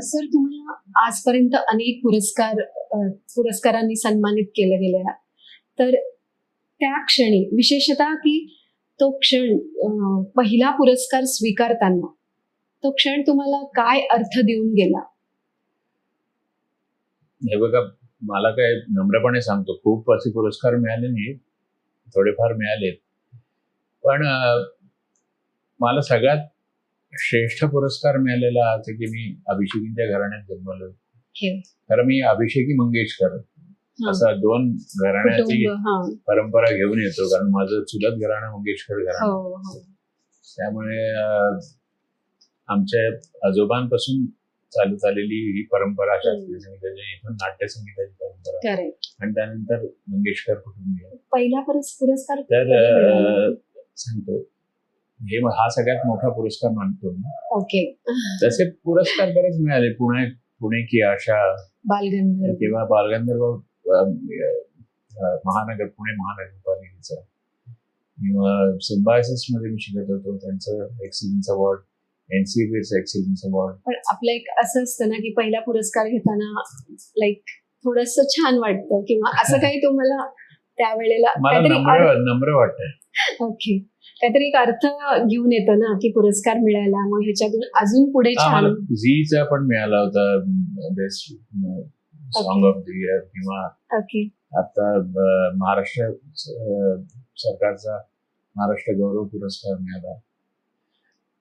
Sir तुम्हाला आजपर्यंत अनेक पुरस्कार पुरस्कारांनी सन्मानित केलं गेलं तर त्या क्षणी विशेषतः की तो क्षण पहिला पुरस्कार स्वीकारताना तो क्षण तुम्हाला काय अर्थ देऊन गेला? हे बघा मला काय नम्रपणे सांगतो खूप असे पुरस्कार मिळाले नाही थोडेफार मिळालेत. पण मला सगळ्यात श्रेष्ठ पुरस्कार मिळालेला आहे की मी अभिषेकींच्या घराण्यात जन्मलो. कारण मी अभिषेकी मंगेशकर. असा दोन घराण्याची परंपरा घेऊन येतो कारण माझं चुलत घराणं मंगेशकर घराणं. हो हो. त्यामुळे आमच्या आजोबांपासून चालत आलेली ही परंपरा शास्त्रीय संगीताची इथून नाट्य संगीताची परंपरा. आणि त्यानंतर मंगेशकर कुटुंबीय. पहिला पुरस- पुरस्कार तर सांगतो. हे हा सगळ्यात मोठा पुरस्कार मानतो मी. ओके. तसे पुरस्कार बरेच मिळाले. पुणे पुणे की आशा बालगंधर्व. किंवा बालगंधर्व महानगर पुणे महानगरपालिकेचा. किंवा सिम्बायसिसमध्ये मी शिकत होतो. त्यांचं एक्सिलन्स अवॉर्ड एनसीबीचं एक्सिलन्स अवॉर्ड पण आपलं एक असं असतं ना की पहिला पुरस्कार घेताना लाईक थोडस छान वाटतं. किंवा असं काही तुम्हाला त्यावेळेला नम्र वाटतंय. ओके. काहीतरी एक अर्थ घेऊन येतो ना की पुरस्कार मिळाला मग ह्याच्यातून अजून पुढे छान झीचा पण मिळाला होता best song of the year किंवा आता महाराष्ट्र सरकारचा महाराष्ट्र गौरव पुरस्कार मिळाला.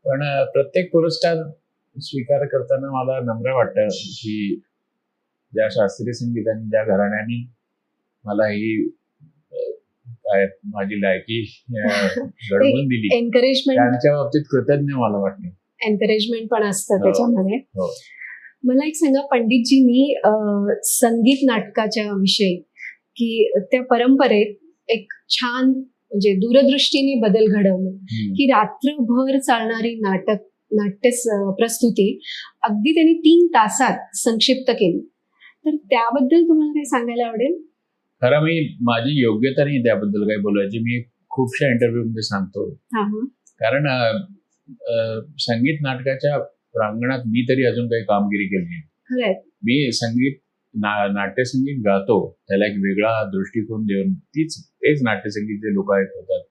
पण प्रत्येक पुरस्कार स्वीकार करताना मला नम्र वाटतं की ज्या शास्त्रीय संगीताने ज्या घराण्याने मला ही काय माझी लायकी घडवून दिली एनकरेजमेंट त्यांच्या बाबतीत कृतज्ञ मला वाटतं एनकरेजमेंट पण असतं हो. त्याच्यामध्ये हो. मला एक सांगा पंडितजींनी संगीत नाटकाच्या विषयी की त्या परंपरेत एक छान म्हणजे दूरदृष्टीने बदल घडवले. की रात्रभर चालणारी नाटक नाट्य प्रस्तुती अगदी त्यांनी तीन तासात संक्षिप्त केली तर त्याबद्दल तुम्हाला काही सांगायला आवडेल खरं मी माझी योग्यता नाही त्याबद्दल काही बोलायची. मी खूपशा इंटरव्ह्यू मध्ये सांगतो. कारण संगीत नाटकाच्या प्रांगणात मी तरी अजून काही कामगिरी केली नाही. मी संगीत ना नाट्यसंगीत गातो. त्याला एक वेगळा दृष्टिकोन देऊन तीच तेच नाट्यसंगीत जे लोक ऐकवतात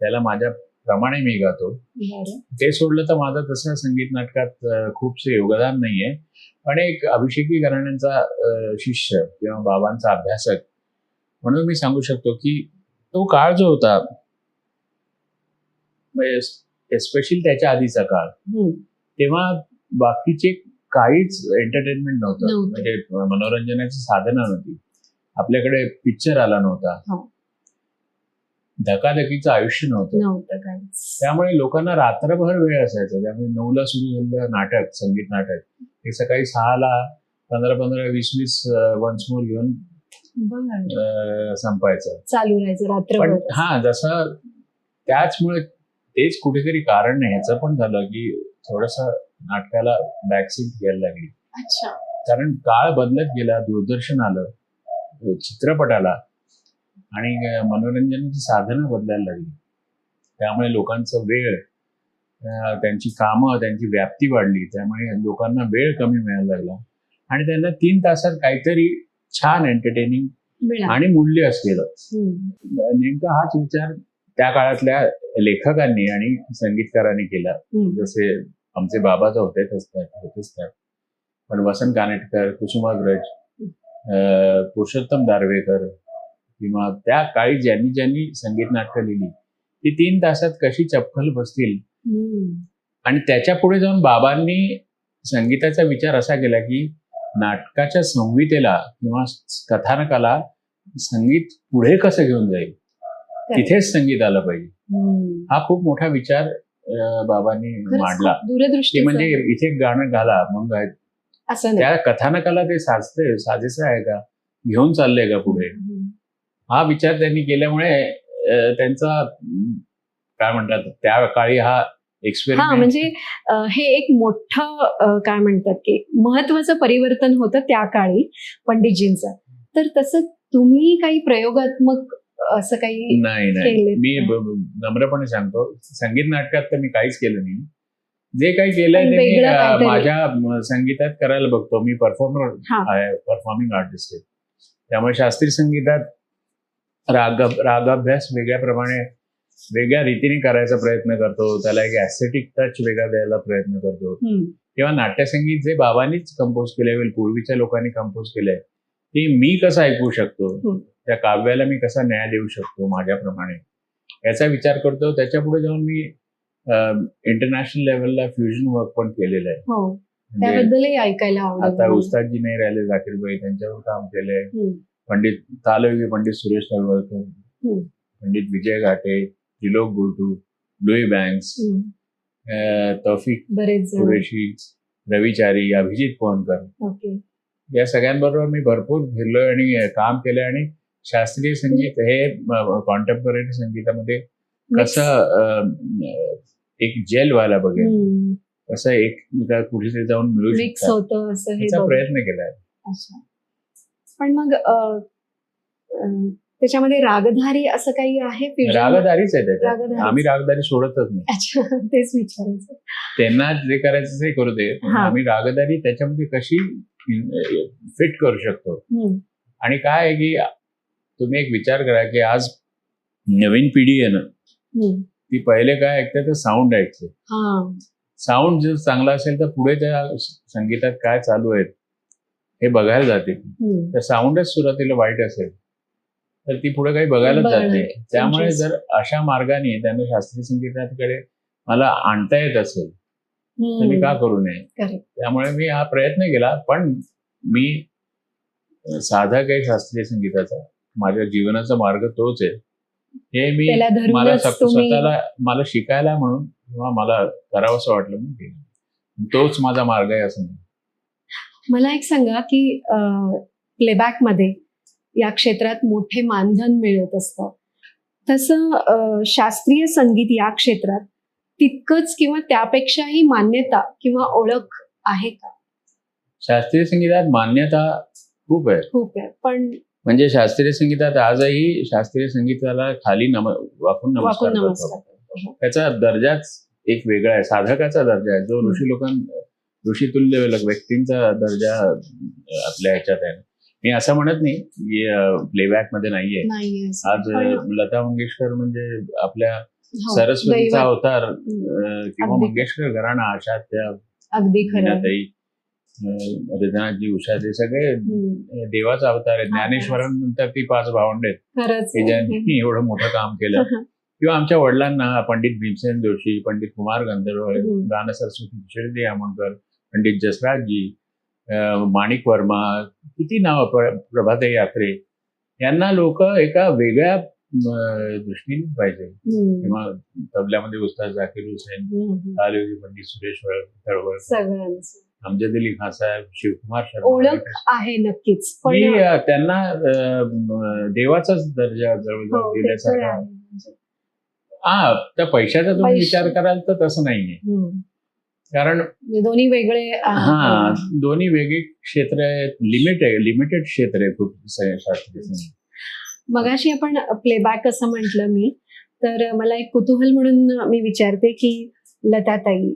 त्याला माझ्या प्रमाणे मी गातो. ते सोडलं तर माझं तसं संगीत नाटकात खूपसे योगदान नाहीये. पण एक अभिषेकी घराण्यांचा शिष्य किंवा बाबांचा अभ्यासक म्हणून मी सांगू शकतो की तो काळ जो होता एस्पेशली त्याच्या आधीचा काळ हम्म. तेव्हा बाकीचे काहीच एंटरटेनमेंट नव्हतं. म्हणजे मनोरंजनाची साधनं नव्हती आपल्याकडे पिक्चर आला नव्हता हो. धकाधकीचं आयुष्य नव्हतं त्यामुळे लोकांना रात्रभर वेळ असायचा त्यामुळे नऊला सुरू झालेलं नाटक संगीत नाटक हे सकाळी सहाला पंधरा पंधरा वीस वीस वन्स मोर घेऊन संपायचं. चालू राहायचं पण हा जसं त्याचमुळे तेच कुठेतरी कारण नाही. ह्याचं पण झालं की थोडस नाटकाला बॅकसीट घ्यायला लागली. कारण काळ बदलत गेला दूरदर्शन आलं चित्रपट आला आणि मनोरंजनाची साधनं बदलायला लागली. त्यामुळे लोकांचा वेळ त्यांची कामं त्यांची व्याप्ती वाढली. त्यामुळे लोकांना वेळ कमी मिळायला लागला. आणि त्यांना तीन तासात काहीतरी छान एंटरटेनिंग आणि मूल्य असलेलं. नेमका हाच विचार त्या काळातल्या लेखकांनी आणि संगीतकारांनी केला. जसे आमचे बाबा तर होतेच असतात होतेच त्यात पण वसंत कानेटकर कुसुमाग्रज पुरुषोत्तम दारवेकर किंवा त्या काळी ज्यांनी ज्यांनी संगीत नाटकं लिहिली ती तीन तासात कशी चपखल बसतील. आणि त्याच्या पुढे जाऊन बाबांनी संगीताचा विचार असा केला की नाटकाच्या संहितेला किंवा कथानकाला संगीत पुढे कसं घेऊन जाईल? तिथेच संगीत आलं पाहिजे. हा खूप मोठा विचार बाबांनी मांडला. दूरदृष्टी म्हणजे इथे गाणं घाला मग त्या कथानकाला ते साजते साजेसं आहे का? घेऊन चाललंय का पुढे. हा विचार त्यांनी केल्यामुळे त्यांचा काय म्हणतात त्या काळी हा हा म्हणजे हे एक मोठं काय म्हणतात की महत्वाचं परिवर्तन होतं त्या काळी पंडितजींचं. तर तसं तुम्ही काही प्रयोगात्मक असं काही नाही मी नम्रपणे सांगतो. संगीत नाटकात तर मी काहीच केलं नाही. जे काही केलंय ते मी. माझ्या संगीतात करायला बघतो. मी परफॉर्मर हा. आहे परफॉर्मिंग आर्टिस्ट आहे. त्यामुळे शास्त्रीय संगीतात राग रागाभ्यास वेगळ्या प्रमाणे वेगळ्या रीतीने करायचा प्रयत्न करतो त्याला एक ऍस्थेटिक टच वेगळा द्यायला प्रयत्न करतो. किंवा नाट्यसंगीत जे बाबांनीच कंपोज केलंय पूर्वीच्या लोकांनी कंपोज केलंय ते मी कसं ऐकू शकतो. त्या काव्याला मी कसा न्याय देऊ शकतो माझ्याप्रमाणे याचा विचार करतो त्याच्या पुढे जाऊन मी इंटरनॅशनल लेवलला फ्युजन वर्क पण केलेलं आहे हो म्हणजे त्याबद्दलही ऐकायला आता मला. उस्तादजी नाही राहिले जाकीरबाई त्यांच्यावर काम केलंय. पंडित तालयोगी पंडित सुरेश तळवळकर. पंडित विजय घाटे त्रिलोक गुर्टू लुई बँक्स तौफिक कुरेशी रविचारी अभिजित पोहनकर या सगळ्यांबरोबर मी भरपूर फिरलोय आणि काम केलंय आणि शास्त्रीय संगीत हे कॉन्टेम्पररी संगीतामध्ये कसं एक जेल व्हायला बघेल. कसं एक कुठेतरी जाऊन मिळू बघ. प्रयत्न केलाय. पण मग त्याच्यामध्ये रागधारी असं काही आहे? रागदारीच आहे त्याच्यात रागधारीच. आम्ही रागदारी सोडतच नाही अच्छा तेच विचारायचं त्यांना जे करायचं ते करू दे. आम्ही रागदारी त्याच्यामध्ये कशी फिट करू शकतो. आणि काय आहे की तुम्ही एक विचार करा की आज नवीन पिढी आहे ना. ती पहिले काय ऐकते तर साऊंड ऐकते साऊंड जर चांगला असेल तर पुढे त्या संगीतात काय चालू आहेत हे बघायला जाते. तर साऊंडच सुरुवातीला वाईट असेल तर ती पुढे काही बघायलाच. जाते त्यामुळे. जर अशा मार्गाने त्यांना शास्त्रीय संगीताकडे मला आणता येत असेल तर मी का करू नये. त्यामुळे मी हा प्रयत्न केला पण मी साधा काही शास्त्रीय संगीताचा माझ्या जीवनाचा मार्ग तोच आहे हे मी मला स्वतःला मला शिकायला म्हणून किंवा मला करावंसं वाटलं म्हणून केलं तोच माझा मार्ग आहे असं नाही मला एक सांगा की प्लेबॅकमध्ये या क्षेत्रात मोठे मानधन मिळत असतं. तसं शास्त्रीय संगीत या क्षेत्रात तितकंच किंवा त्यापेक्षाही मान्यता किंवा ओळख आहे का? शास्त्रीय संगीतात मान्यता खूप आहे. खूप आहे पण म्हणजे शास्त्रीय संगीतात आजही शास्त्रीय संगीताला खाली नम वाकून नमस्कार करतो. त्याचा दर्जाच एक वेगळा आहे साधकाचा दर्जा आहे. जो. ऋषी लोकां ऋषीतुल्य व्यक्तींचा दर्जा आपल्या ह्याच्यात आहे. मी असं म्हणत नाही की प्लेबॅकमध्ये नाहीये. आज लता मंगेशकर म्हणजे आपल्या हो, सरस्वतीचा. अवतार किंवा. मंगेशकर घराणा आशा त्या अगदी खरं आहे. मीनाताई अं, रिधनाजी उषा ते सगळे. देवाचा अवतार आहे ज्ञानेश्वरांनंतर ती पाच भावंड आहेत. ज्यांनी एवढं मोठं काम केलं किंवा आमच्या वडिलांना पंडित भीमसेन जोशी पंडित कुमार गंधर्व हम्म. गान सरस्वती किशोरी आमोणकर पंडित जसराजजी माणिक वर्मा किती नाव प्रभाताई आत्रे यांना लोक एका वेगळ्या दृष्टीने पाहिजे. किंवा तबल्यामध्ये उस्ताद जाकीर हुसेन. तालयोगी पंडित सुरेश वळ- तळवळ सगळ्यांचं अमजद अली खान साहेब शिवकुमार ओळख शर्मा आहे नक्कीच मी त्यांना देवाचाच दर्जा हो, जवळजवळ तर दिल्यासारखा हा त्या पैशाचा तुम्ही. विचार कराल तर तसं नाहीये. कारण म्हणजे दोन्ही वेगळे. हा दोन्ही वेगळी क्षेत्र आहेत लिमिट आहे लिमिटेड क्षेत्र आहे खूप स- शास्त्रीय संगीत मगाशी आपण प्लेबॅक असं म्हटलं मी तर मला एक कुतूहल म्हणून मी विचारते की लताताई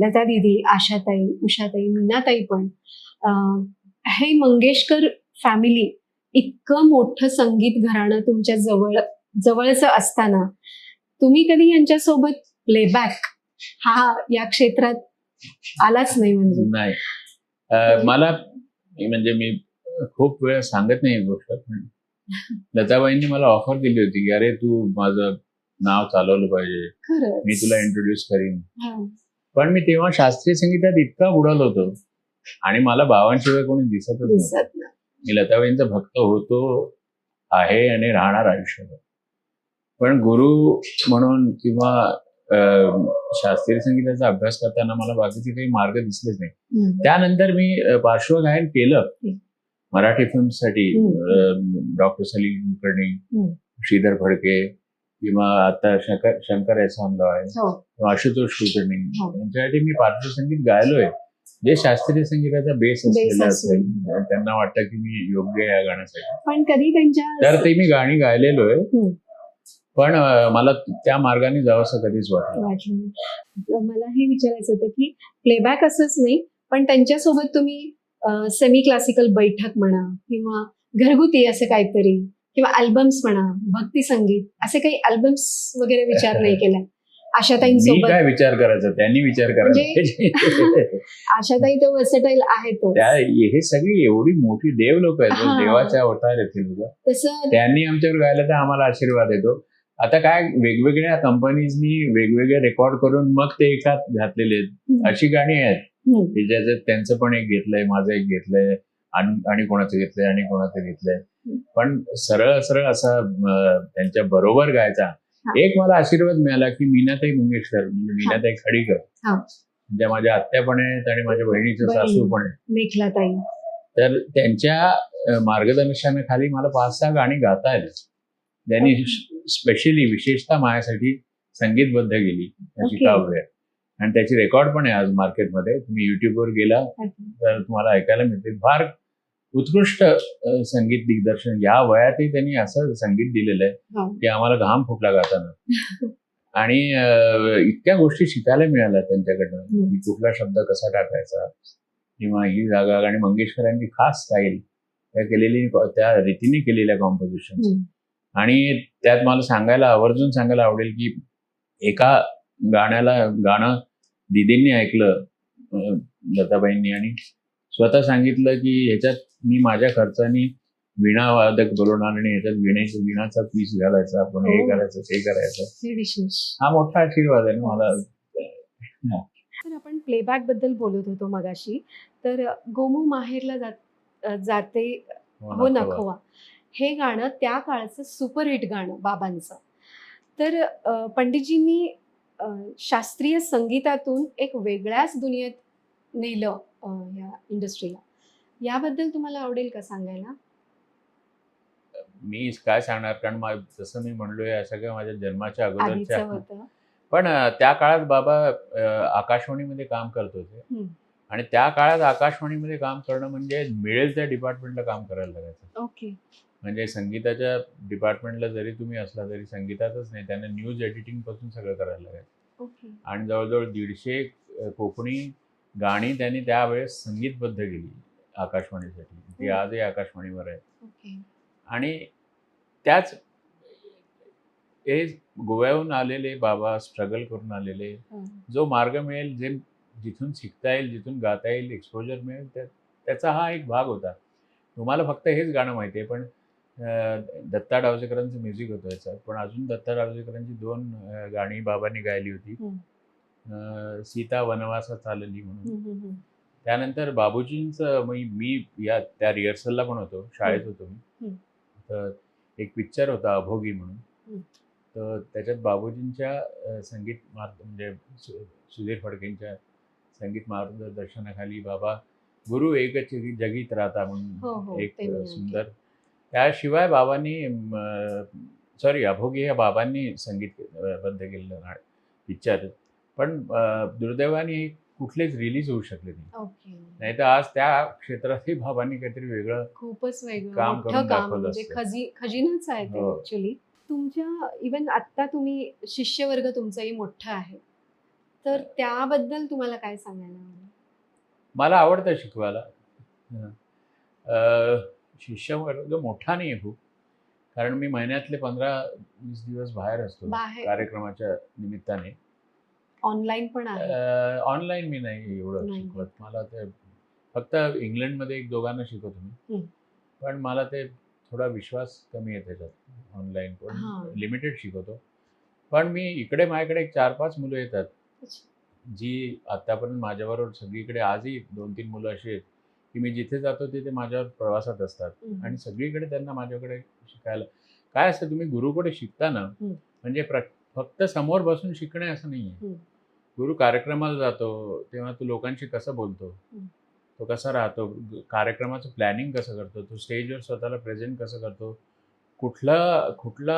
लता दिदी आशाताई उषाताई मीनाताई पण हे मंगेशकर फॅमिली इतकं मोठं संगीत घराणं तुमच्या जवळ जवळचं असताना तुम्ही कधी यांच्यासोबत प्लेबॅक हा या क्षेत्रात आलाच नाही म्हणजे. नाही. मला म्हणजे मी खूप वेळा सांगत नाही गोष्ट पण लताबाईंनी मला ऑफर दिली होती की अरे तू माझं नाव चालवलं पाहिजे. मी तुला इंट्रोड्यूस करीन. पण मी तेव्हा शास्त्रीय संगीतात इतका बुडालो होतो आणि मला बाबांशिवाय कोणी दिसतच नव्हतं. दिसत नाही मी लताबाईंचा भक्त होतो आहे आणि राहणार आयुष्यभर. पण गुरु म्हणून किंवा शास्त्रीय संगीताचा अभ्यास करताना मला बाकीचे काही मार्ग दिसलेच नाही. त्यानंतर मी पार्श्वगायन केलं. मराठी फिल्मसाठी डॉक्टर सलीम कुलकर्णी. श्रीधर फडके किंवा आता शंकर शंकर एसामला आहे हो किंवा आशुतोष कुलकर्णी हो. यांच्यासाठी मी पार्श्वसंगीत गायलोय जे शास्त्रीय संगीताचा बेस असलेला असेल. त्यांना वाटतं की मी योग्य या गाण्यासाठी पण कधी त्यांच्या तर ते मी गाणी गायलेलो आहे. पण मला त्या मार्गाने जावंसं कधीच वाटलं नाही. मला हे विचारायचं होतं की प्लेबॅक असंच नाही पण त्यांच्यासोबत तुम्ही सेमी क्लासिकल बैठक म्हणा किंवा घरगुती असे काहीतरी किंवा अल्बम्स म्हणा भक्ती संगीत असे काही अल्बम्स वगैरे विचार नाही केला? आशाताईंसोबत? काय विचार करायचा? त्यांनी विचार करायला म्हणजे-. आशाताई तर वर्सटाईल आहेतच. त्या हे सगळी एवढी मोठी देव लोक आहेत. देवाच्या अवतार येतील लोक. तसं त्यांनी आमच्याकडे गायला तर आम्हाला आशीर्वाद येतो. आता काय वेगवेगळ्या कंपनीजनी वेगवेगळे रेकॉर्ड करून मग ते एकात घातलेले आहेत. अशी गाणी आहेत. की ज्याच्यात त्यांचं पण एक घेतलंय माझं एक घेतलंय आणि कोणाचं घेतलंय आणि कोणाचं घेतलंय. पण सरळ सरळ असा त्यांच्या बरोबर गायचा. एक मला आशीर्वाद मिळाला की मीनाताई मंगेशकर म्हणजे मीनाताई खडीकर. हा. ज्या माझ्या आत्या पण आहेत आणि माझ्या बहिणीचं बहीण. सासू पण आहे तर त्यांच्या मार्गदर्शनाखाली मला पाच सहा गाणी गाता आली त्यांनी स्पेशली विशेषतः माझ्यासाठी संगीतबद्ध अशी Okay. काव्य. आणि त्याची रेकॉर्ड पण आहे आज मार्केटमध्ये. तुम्ही युट्यूबवर गेला तर तुम्हाला ऐकायला मिळते. फार उत्कृष्ट संगीत दिग्दर्शन. या वयातही त्यांनी असं संगीत दिलेलं आहे हा. की आम्हाला घाम फुटला गाताना. आणि इतक्या गोष्टी शिकायला मिळाल्या त्यांच्याकडनं. हम्म. की कुठला शब्द कसा टाकायचा? किंवा ही जागा आणि मंगेशकरांची खास स्टाईल त्या केलेली त्या रीतीने केलेल्या कॉम्पोजिशन. आणि त्यात मला सांगायला आवर्जून सांगायला आवडेल की एका गाण्याला गाणं दिदींनी ऐकलं लताबाईंनी आणि स्वतः सांगितलं की ह्याच्यात मी माझ्या खर्चानी वीणा वादक बोलवणार आणि ह्याच्यात वीणेचं वीणाचा पीस घालायचा आपण हे हो. करायचं ते करायचं. हे हा मोठा आशीर्वाद आहे ना मला. तर आपण प्लेबॅकबद्दल बोलत होतो मगाशी तर गोमू माहेरला जात जाते हो नखवा हे गाणं त्या काळचं सुपरहिट गाणं बाबांचं. तर पंडितजींनी शास्त्रीय संगीतातून एक वेगळ्याच दुनियेत नेलं या इंडस्ट्रीला. याबद्दल तुम्हाला आवडेल का सांगायला? मी काय सांगणार? कारण जसं मी म्हणलोय या सगळ्या माझ्या जन्माच्या अगोदरच्या. पण त्या काळात बाबा आकाशवाणीमध्ये काम करत होते. आणि त्या काळात आकाशवाणीमध्ये काम करणं म्हणजे मिळेल त्या डिपार्टमेंटला काम करायला लागायचं. ओके. म्हणजे संगीताच्या डिपार्टमेंटला जरी तुम्ही असला तरी संगीतातच नाही त्यांना न्यूज एडिटिंगपासून सगळं करायला ओके. आणि जवळजवळ दीडशे कोकणी गाणी त्यांनी त्यावेळेस संगीतबद्ध केली आकाशवाणीसाठी. ती हम्म. आजही आकाशवाणीवर आहे. आणि त्याच हे गोव्याहून आलेले बाबा स्ट्रगल करून आलेले हं. जो मार्ग मिळेल जे जिथून शिकता येईल जिथून गाता येईल एक्सपोजर मिळेल त्या त्याचा हा एक भाग होता. तुम्हाला फक्त हेच गाणं माहिती आहे पण दत्ता डावजेकरांचं म्युझिक होतं याचं पण अजून दत्ता डावजेकरांची दोन गाणी बाबांनी गायली होती हं. सीता वनवासात चालली म्हणून. त्यानंतर बाबूजींचं मी मी या त्या रिहर्सलला पण होतो शाळेत होतो मी हं. तर एक पिक्चर होता अभोगी म्हणून हं. तर त्याच्यात बाबूजींच्या संगीत मार्ग म्हणजे सुधीर फडकेंच्या संगीत मार्गदर्शनाखाली बाबा गुरु एकच जगी- जगीत राहता हो, म्हणून हो, एक अ, ऐकलं. सुंदर त्याशिवाय बाबांनी सॉरी अभोगी या बाबांनी संगीत बद्ध केलेलं पिक्चर पण दुर्दैवाने कुठलेच रिलीज होऊ शकले नाही. नाही तर आज त्या क्षेत्रातही बाबांनी काहीतरी वेगळं खूपच वेगळं काम करून दाखवलं म्हणजे असतं. खजी खजिनाच आहे ते हो. ऍक्च्युली तुमच्या इवन आत्ता तुम्ही शिष्यवर्ग तुमचाही मोठा आहे. तर त्याबद्दल तुम्हाला काय सांगायला मला आवडतं शिकवायला. अ, शिष्यवर्ग मोठा नाही आहे खूप कारण मी महिन्यातले पंधरा वीस दिवस बाहेर असतो बाहेर. कार्यक्रमाच्या निमित्ताने. ऑनलाईन पण आहे. ऑनलाईन मी नाही एवढं नाही. शिकवत. मला ते फक्त इंग्लंडमध्ये एक दोघांना शिकवतो मी. पण मला ते थोडा विश्वास कमी आहे त्याच्यात ऑनलाईन पण. लिमिटेड शिकवतो. पण मी इकडे माझ्याकडे एक चार पाच मुलं येतात. जी आतापर्यंत माझ्याबरोबर सगळीकडे आजही दोन तीन मुलं अशी आहेत. की मी जिथे जातो तिथे माझ्यावर प्रवासात असतात. आणि सगळीकडे त्यांना माझ्याकडे शिकायला काय असतं तुम्ही गुरुकडे शिकता ना हम्म. म्हणजे फक्त समोर बसून शिकणे असं नाही आहे. गुरु कार्यक्रमाला जातो तेव्हा तो लोकांशी कसं बोलतो. तो कसा राहतो कार्यक्रमाचं प्लॅनिंग कसं करतो तो स्टेजवर स्वतःला प्रेझेंट कसं करतो कुठला कुठला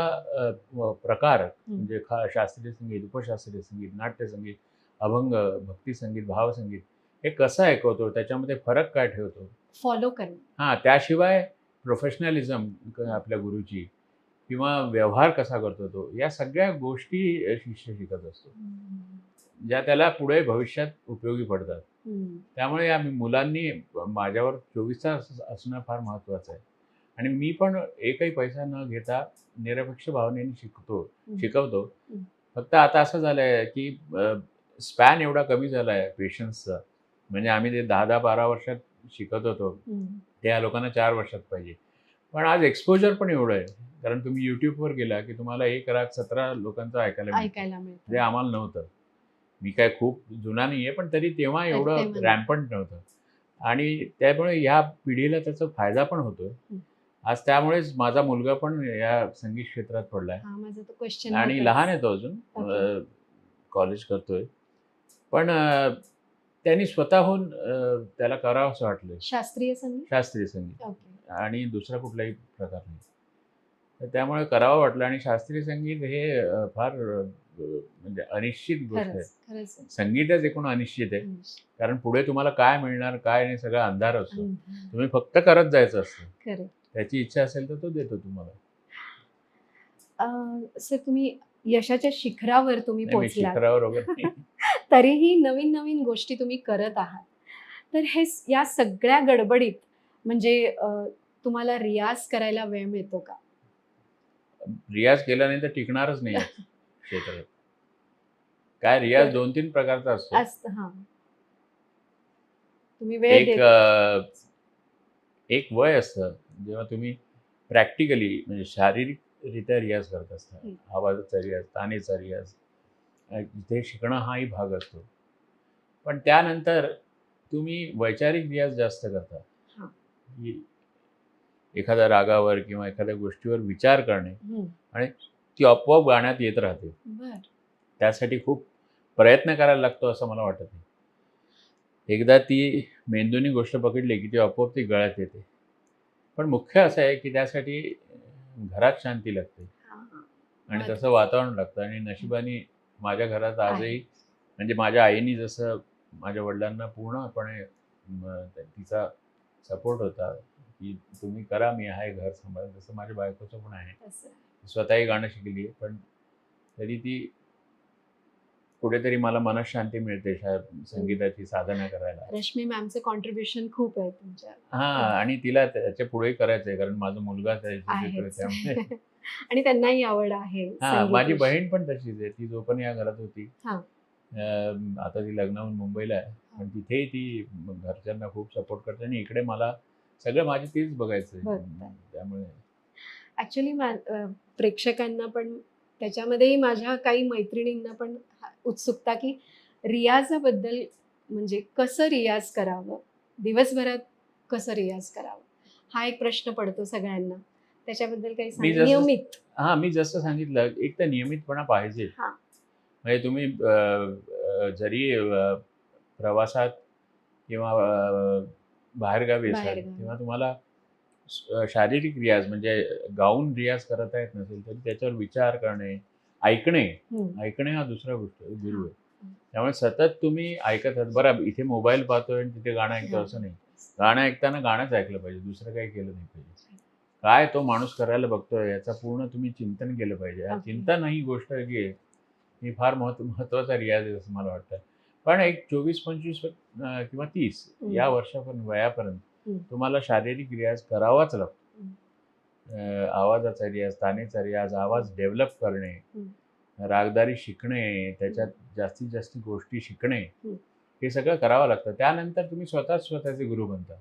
प्रकार म्हणजे खा शास्त्रीय संगीत उपशास्त्रीय संगीत नाट्यसंगीत अभंग भक्तिसंगीत भावसंगीत हे कसं ऐकवतो? त्याच्यामध्ये फरक काय ठेवतो? फॉलो करणं. हां त्याशिवाय प्रोफेशनलिझम आपल्या गुरुची किंवा व्यवहार कसा करतो तो या सगळ्या गोष्टी शिष्य शिकत असतो. ज्या त्याला पुढे भविष्यात उपयोगी पडतात. त्यामुळे आम्ही मुलांनी माझ्यावर चोवीस तास असणं फार महत्त्वाचं आहे. आणि मी पण एकही पैसा न घेता निरपेक्ष भावनेने शिकतो. शिकवतो. फक्त आता असं झालं आहे की स्पॅन एवढा कमी झाला आहे पेशन्सचा म्हणजे आम्ही ते दहा दहा बारा वर्षात शिकत होतो. ते या लोकांना चार वर्षात पाहिजे. पण आज एक्सपोजर पण एवढं आहे. कारण तुम्ही युट्यूबवर गेला की तुम्हाला एक राग सतरा लोकांचं ऐकायला मिळतं. ऐकायला मिळतं. जे आम्हाला नव्हतं. मी काय खूप जुना नाही आहे पण तरी तेव्हा एवढं. रॅम्पंट नव्हतं. आणि त्यामुळे या पिढीला त्याचा फायदा पण होतोय. हं. आज त्यामुळेच माझा मुलगा पण या संगीत क्षेत्रात पडलाय. आणि लहान आहे तो अजून. कॉलेज करतोय. पण त्यांनी स्वतःहून त्याला करावं असं वाटलं. शास्त्रीय संगीत? शास्त्रीय संगीत. आणि दुसरा कुठलाही प्रकार नाही. तर त्यामुळे करावं वाटलं आणि शास्त्रीय संगीत हे फार म्हणजे अनिश्चित गोष्ट आहे. संगीतच एकूण अनिश्चित आहे. कारण पुढे तुम्हाला काय मिळणार काय नाही सगळा अंधार असतो. तुम्ही फक्त करत जायचं असतं. त्याची इच्छा असेल तर तो देतो तुम्हाला. सर तुम्ही यशाच्या शिखरावर तुम्ही पोहोचला. तरीही नवीन नवीन गोष्टी तुम्ही करत आहात. तर हे या सगळ्या गडबडीत म्हणजे तुम्हाला रियाज करायला वेळ मिळतो का? रियाज केला नाही तर टिकणारच नाही क्षेत्रात काय रियाज दोन तीन प्रकारचा असतो. असत हा. तुम्ही वेळ एक एक वय असतं जेव्हा तुम्ही प्रॅक्टिकली म्हणजे शारीरिकरित्या रियाज करत असता हं. आवाजाचा रियाज तानेचा रियाज इथे शिकणं हाही भाग असतो. पण त्यानंतर तुम्ही वैचारिक रियाज जास्त करता. हां. एखाद्या रागावर किंवा एखाद्या गोष्टीवर विचार करणे हम्म. ती आपोआप गाण्यात येत राहते. त्यासाठी खूप प्रयत्न करायला लागतो असं मला वाटत नाही. एकदा ती मेंदूनी गोष्ट पकडली की ती आपोआप ती गळ्यात येते. पण मुख्य असं आहे की त्यासाठी घरात शांती लागते. आणि. तसं वातावरण लागतं आणि नशिबाने माझ्या घरात आजही म्हणजे माझ्या आईनी जसं माझ्या वडिलांना पूर्णपणे तिचा सपोर्ट होता की तुम्ही करा मी आहे घर सांभाळ तसं माझ्या बायकोचं पण आहे. स्वतःही गाणं शिकली आहे पण तरी ती कुठेतरी मला मनशांती मिळते संगीताची साधना करायला. रश्मी मॅमचं कॉन्ट्रीब्युशन खूप आहे तुमच्या. हा आणि तिला त्याच्या पुढेही करायचं आहे कारण माझा मुलगा त्यामुळे. आणि त्यांनाही आवड आहे हा. माझी बहीण पण तशीच आहे ती जो पण या घरात होती. हा. आता ती लग्नाहून मुंबईला आहे पण तिथेही ती घरच्यांना खूप सपोर्ट करते आणि इकडे मला सगळं माझी तीच बघायचं. त्यामुळे. ऍक्च्युली प्रेक्षकांना पण त्याच्यामध्येही माझ्या काही मैत्रिणींना पण उत्सुकता की रियाजाबद्दल म्हणजे कसं रियाज करावं? दिवसभरात कसं रियाज करावं? हा एक प्रश्न पडतो सगळ्यांना. त्याच्याबद्दल काही नियमित. हा मी जसं सांगितलं एक तर नियमितपणा पाहिजे. म्हणजे तुम्ही जरी प्रवासात किंवा बाहेरगावी असाल. किंवा तुम्हाला शारीरिक रियाज म्हणजे गाऊन रियाज करता येत नसेल तरी त्याच्यावर विचार करणे ऐकणे. ऐकणे हा दुसरा गोष्ट आहे, गुरु आहे. त्यामुळे सतत तुम्ही ऐकत आहात बरं इथे मोबाईल पाहतोय आणि तिथे गाणं ऐकतो असं नाही गाणं ऐकताना गाणंच ऐकलं पाहिजे दुसरं काही केलं नाही पाहिजे काय तो माणूस करायला बघतोय याचा पूर्ण तुम्ही चिंतन केलं पाहिजे हा. चिंतन ही गोष्ट जी आहे ही फार महत्त्व महत्त्वाचा रियाज आहे असं मला वाटतं पण एक चोवीस पंचवीस किंवा तीस. या वर्षापर्यंत वयापर्यंत. तुम्हाला शारीरिक रियाज करावाच लागतो. आवाजाचा रियाज तानेचा रियाज आवाज डेव्हलप करणे रागदारी शिकणे त्याच्यात जास्तीत जास्त गोष्टी शिकणे. हे सगळं करावं लागतं. त्यानंतर तुम्ही स्वतःच स्वतःचे गुरु बनता.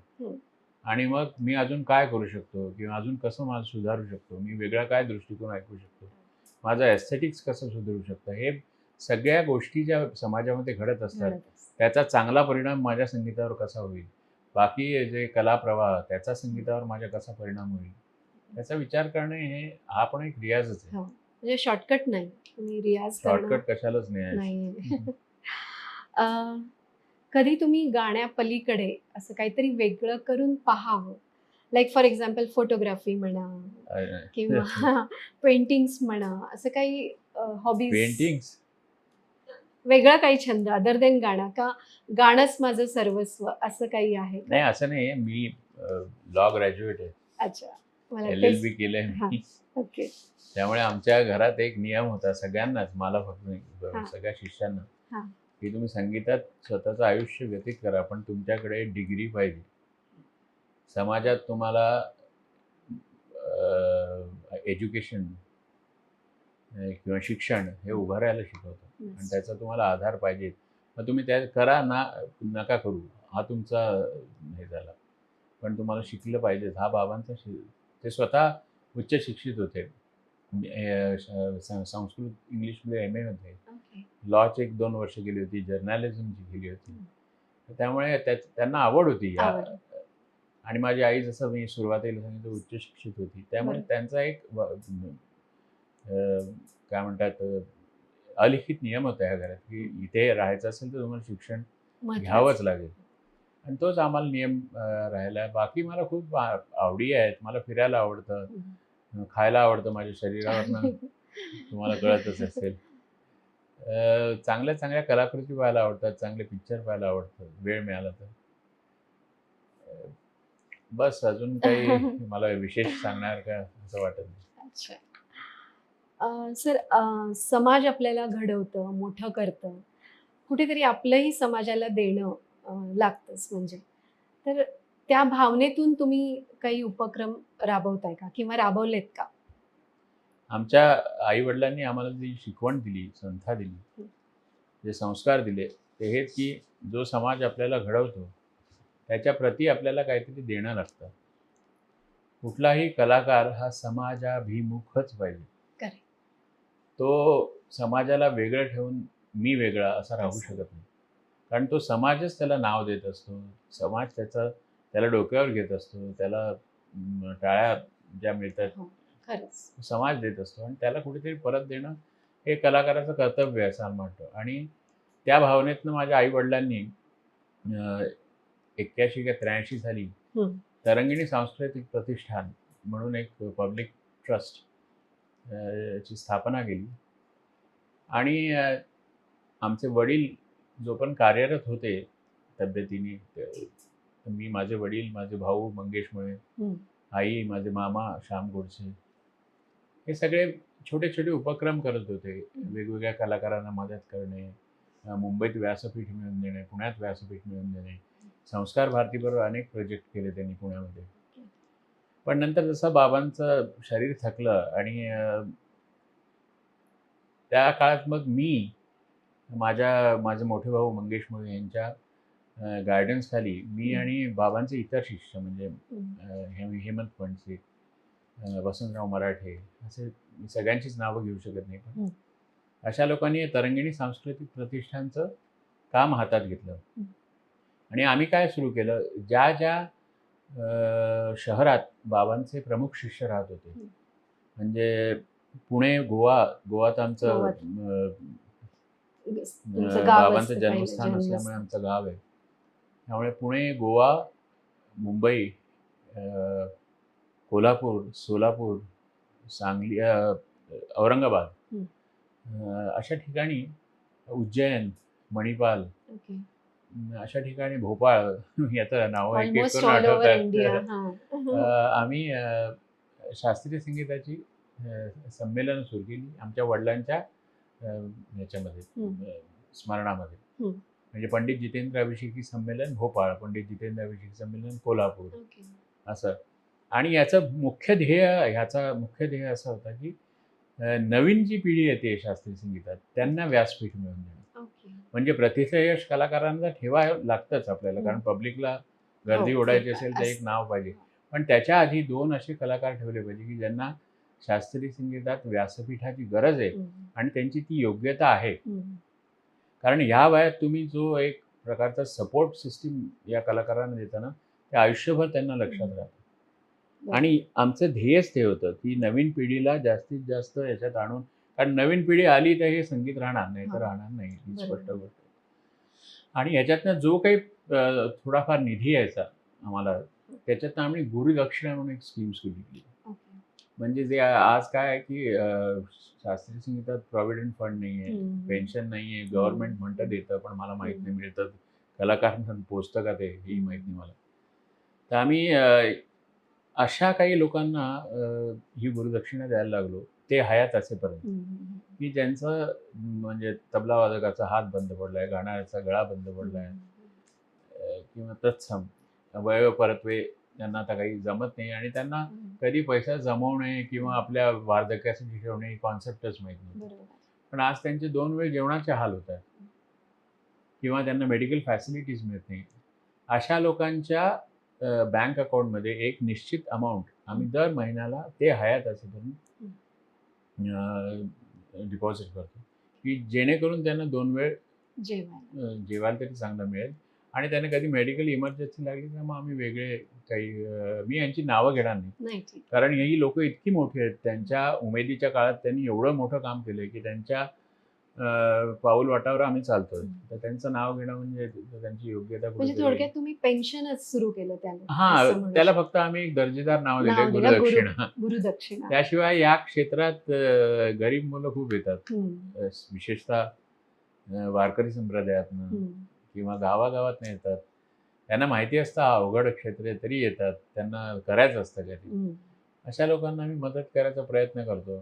आणि मग मी अजून काय करू शकतो? किंवा अजून कसं माझं सुधारू शकतो? मी वेगळा काय दृष्टिकोन ऐकू शकतो? माझं एस्थेटिक्स कसं सुधारू शकतं? हे सगळ्या गोष्टी ज्या समाजामध्ये घडत असतात. त्याचा चांगला परिणाम माझ्या संगीतावर कसा होईल? बाकी जे कला प्रवाह त्याचा संगीतावर माझ्या कसा परिणाम होईल? याचा विचार करणे हे हा पण एक रियाजच आहे. हो. म्हणजे शॉर्टकट नाही. तुम्ही रियाज शॉर्टकट कशालाच नाही कधी तुम्ही गाण्यापलीकडे असं काहीतरी वेगळं करून पाहावं? लाईक फॉर एक्झाम्पल फोटोग्राफी म्हणा किंवा पेंटिंग्स म्हणा असं काही हॉबीज पेंटिंग्स वेगळा काही छंद अदर देन गाणं का गाणंच माझं सर्वस्व असं काही आहे? नाही असं नाही मी लॉ ग्रॅज्युएट आहे. अच्छा. एल एल बी केलंय ओके. त्यामुळे आमच्या घरात एक नियम होता सगळ्यांनाच मला फक्त. सगळ्या शिष्यांना. की तुम्ही संगीतात स्वतःचं आयुष्य व्यतीत करा पण तुमच्याकडे डिग्री पाहिजे. समाजात तुम्हाला एज्युकेशन किंवा शिक्षण हे उभारायला शिकवतं. आणि त्याचा तुम्हाला आधार पाहिजे मग तुम्ही त्या करा ना नका करू. हा तुमचा हे झाला. पण तुम्हाला शिकलं पाहिजे. हा बाबांचा शि ते स्वतः उच्च शिक्षित होते. संस्कृत इंग्लिशमध्ये एम एमध्ये ओके लॉच एक दोन वर्ष गेली होती. जर्नालिझमची केली होती. त्यामुळे त्या त्यांना आवड होती या. आणि माझी आई जसं मी सुरुवातीला सांगितलं उच्च शिक्षित होती. त्यामुळे. त्यांचा एक काय म्हणतात अलिखित नियम होता ह्या घरात की इथे राहायचं असेल तर तुम्हाला शिक्षण. घ्यावंच लागेल. आणि तोच आम्हाला नियम राहिला. बाकी मला खूप आवडी आहेत. मला फिरायला आवडतं. खायला आवडतं माझ्या शरीरावरनं. तुम्हाला कळतच असेल. चांगल्या चांगल्या कलाकृती पाहायला आवडतात. चांगले पिक्चर पाहायला आवडतं वेळ मिळाला तर. बस अजून काही मला विशेष सांगणार का असं वाटत नाही. सर अं, समाज आपल्याला घडवतं मोठं करतं. कुठेतरी आपलंही समाजाला देणं अं, लागतंच म्हणजे. तर त्या भावनेतून तुम्ही काही उपक्रम राबवताय का किंवा राबवलेत का? आमच्या आई वडिलांनी आम्हाला जी शिकवण दिली संस्था दिली जे संस्कार दिले ते हेच की जो समाज आपल्याला घडवतो त्याच्या प्रती आपल्याला काहीतरी देणं लागतं. कुठलाही कलाकार हा समाजाभिमुखच पाहिजे. तो समाजाला वेगळं ठेवून मी वेगळा असा राहू. शकत नाही. कारण तो समाजच त्याला नाव देत असतो. समाज त्याचा त्याला डोक्यावर घेत असतो. त्याला टाळ्या ज्या मिळतात खरंच. समाज देत असतो आणि त्याला कुठेतरी परत देणं हे कलाकाराचं कर्तव्य आहे असं वाटतं आणि त्या भावनेतनं माझ्या आई वडिलांनी एक्क्याऐंशी का त्र्याऐंशी साली. तरंगिणी सांस्कृतिक प्रतिष्ठान म्हणून एक पब्लिक ट्रस्ट ची स्थापना केली. आणि आमचे वडील जो पण कार्यरत होते तब्येतीने मी माझे वडील माझे भाऊ मंगेश मुळे. आई माझे मामा श्याम गोडसे हे सगळे छोटे छोटे उपक्रम करत होते. वेगवेगळ्या कलाकारांना मदत करणे मुंबईत व्यासपीठ मिळवून देणे पुण्यात व्यासपीठ मिळवून देणे. संस्कार भारतीबरोबर अनेक प्रोजेक्ट केले त्यांनी पुण्यामध्ये. पण नंतर जसं बाबांचं शरीर थकलं आणि त्या काळात मग मी माझ्या माझे मोठे भाऊ मंगेश मुळे यांच्या गायडन्स खाली मी आणि बाबांचे इतर शिष्य म्हणजे हेमंत अ, वसंतराव मराठे असे सगळ्यांचीच नावं घेऊ शकत नाही पण. अशा लोकांनी तरंगिणी सांस्कृतिक प्रतिष्ठानचं काम हातात घेतलं. आणि आम्ही काय सुरू केलं ज्या ज्या शहरात बाबांचे प्रमुख शिष्य राहत होते. म्हणजे पुणे गोवा गोवात आमचं बाबांचं जन्मस्थान असल्यामुळे. आमचं गाव आहे. त्यामुळे पुणे गोवा मुंबई कोल्हापूर सोलापूर सांगली औरंगाबाद अशा ठिकाणी उज्जैन मणिपाल अं, अशा ठिकाणी भोपाळ याचं नाव आठवतात आम्ही शास्त्रीय संगीताची संमेलनं सुरू केली आमच्या वडिलांच्या. अं, स्मरणामध्ये. म्हणजे पंडित जितेंद्र अभिषेकी संमेलन भोपाळ पंडित जितेंद्र अभिषेकी संमेलन कोल्हापूर असं. आणि याचं मुख्य ध्येय ह्याचा मुख्य ध्येय असं होता की नवीन जी पिढी येते शास्त्रीय संगीतात त्यांना व्यासपीठ मिळवून देणं. म्हणजे प्रतिथयश कलाकारांना ठेवा लागतंच आपल्याला कारण पब्लिकला गर्दी हो, ओढायची असेल तर एक. नाव पाहिजे पण त्याच्या आधी दोन असे कलाकार ठेवले पाहिजे की ज्यांना शास्त्रीय संगीतात व्यासपीठाची गरज आहे. आणि त्यांची ती योग्यता आहे. कारण ह्या वयात तुम्ही जो एक प्रकारचा सपोर्ट सिस्टीम या कलाकारांना देताना ते आयुष्यभर त्यांना लक्षात राहतं. आणि आमचं ध्येयच ते होतं की नवीन पिढीला जास्तीत जास्त याच्यात आणून कारण नवीन पिढी आली तर हे संगीत राहणार नाही तर हा. राहणार नाही ही. स्पष्ट गोष्ट. आणि याच्यातनं जो काही थोडाफार निधी यायचा आम्हाला त्याच्यातनं आम्ही गुरुदक्षिणा म्हणून एक स्कीम सुरू केली म्हणजे जे आज काय आहे की शास्त्रीय संगीतात प्रॉव्हिडंट फंड नाही आहे. पेन्शन नाही आहे गव्हर्नमेंट म्हणतं देतं पण मला माहीत नाही. मिळतं कलाकारांना पोचतं का ते हेही माहीत नाही मला तर आम्ही अशा काही लोकांना ही गुरुदक्षिणा द्यायला लागलो ते हयात असेपर्यंत. की ज्यांचं म्हणजे तबला वादकाचा हात बंद पडलाय गाण्याचा गळा बंद पडलाय किंवा तत्सम वय परत्वे त्यांना आता काही जमत नाही आणि त्यांना कधी पैसा जमवणे किंवा आपल्या वार्धक्यासाठी ठेवणे ही कॉन्सेप्टच माहीत नाही पण आज त्यांचे दोन वेळ जेवणाचे हाल होत आहेत. किंवा त्यांना मेडिकल फॅसिलिटीज मिळत नाही अशा लोकांच्या बँक अकाउंटमध्ये एक निश्चित अमाऊंट आम्ही दर महिन्याला ते हयात असेपर्यंत डिपॉझिट करतो की जेणेकरून त्यांना दोन वेळ जेवायला. जेवायला तरी चांगलं मिळेल. आणि त्यांना कधी मेडिकल इमर्जन्सी लागली तर मग आम्ही वेगळे काही मी यांची नावं घेणार नाही. कारण ही लोक इतकी मोठी आहेत. त्यांच्या उमेदीच्या काळात त्यांनी एवढं मोठं काम केलंय की त्यांच्या पाऊल वाटावर आम्ही चालतोय. तर त्यांचं नाव घेणं म्हणजे त्यांची योग्यता म्हणजे थोडक्यात तुम्ही पेन्शनच सुरू केलं त्याला हा त्याला फक्त आम्ही एक दर्जेदार नाव दिले गुरुदक्षिणा. गुरुदक्षिणा. त्याशिवाय या क्षेत्रात गरीब मुलं खूप येतात. विशेषतः वारकरी संप्रदायातनं. किंवा गावागावात येतात. त्यांना माहिती असतं हा अवघड क्षेत्र तरी येतात. त्यांना करायचं असतं कधी. अशा लोकांना आम्ही मदत करायचा प्रयत्न करतो.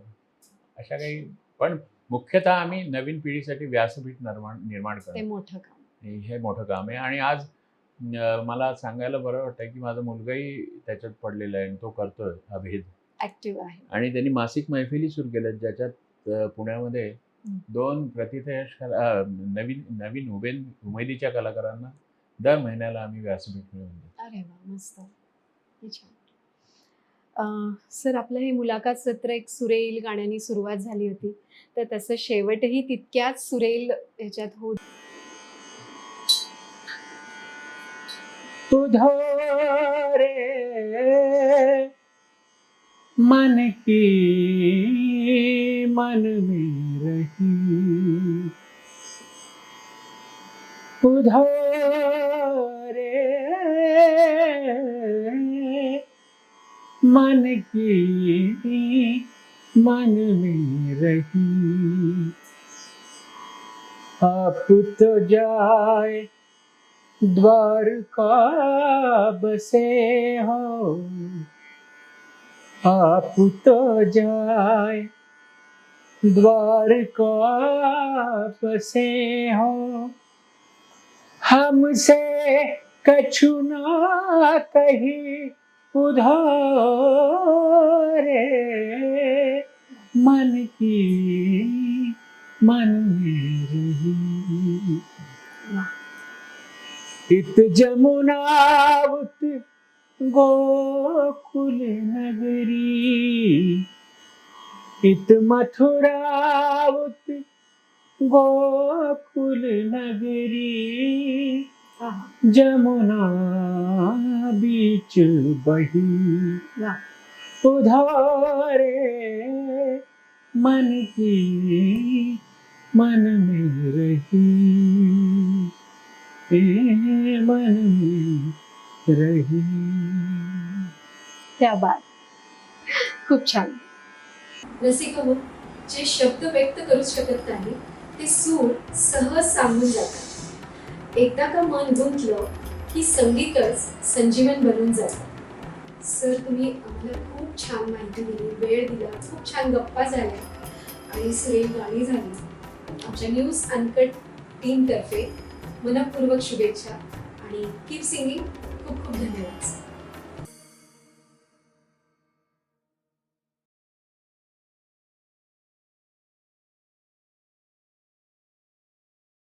अशा काही पण मुख्यतः आम्ही नवीन पिढीसाठी व्यासपीठ निर्माण निर्माण ते करणं मोठं काम. हे मोठं काम आहे. आणि आज अं, मला सांगायला बरं वाटतं की माझा मुलगाही त्याच्यात पडलेला आहे आणि तो करतोय अभेद ऍक्टिव्ह आहे. आणि त्यांनी मासिक मैफिली सुरू केल्यात ज्याच्यात अं, पुण्यामध्ये. दोन प्रतिथयश कला अं, नवीन नवीन उमेद उमेदीच्या कलाकारांना दर महिन्याला आम्ही व्यासपीठ मिळवून देतो. अरे वा मस्त. छान. सर आपलं हे मुलाखत सत्र एक सुरेल गाण्याने सुरुवात झाली होती. तर तसं शेवटही तितक्याच सुरेल ह्याच्यात होत उधारे मन की मन में रही। उधारे मन की मन में रही। आप तो जाए द्वारका बसे हो। आप तो जाए द्वारका बसे हो। हमसे कछु ना कही उधारे। मन की मन में रही इत जमुनावत गोकुल नगरी। इत मथुरावत गोकुल नगरी। जमुना बीच बही। उधारे मन की मन में रही। ए मन में रही। त्या बाद खूप छान। रसिक जे शब्द व्यक्त करू शकत नाही ते सूर सहज सांगून जातात. एकदा का मन गुंतलं की संगीतच संजीवन बनून जातं. सर तुम्ही आम्हाला खूप छान माहिती दिली वेळ दिला खूप छान गप्पा झाल्या आणि सुरेल गाणी झाली. आमच्या न्यूज अनकट टीमतर्फे मनपूर्वक शुभेच्छा आणि कीप सिंगिंग खूप खूप धन्यवाद.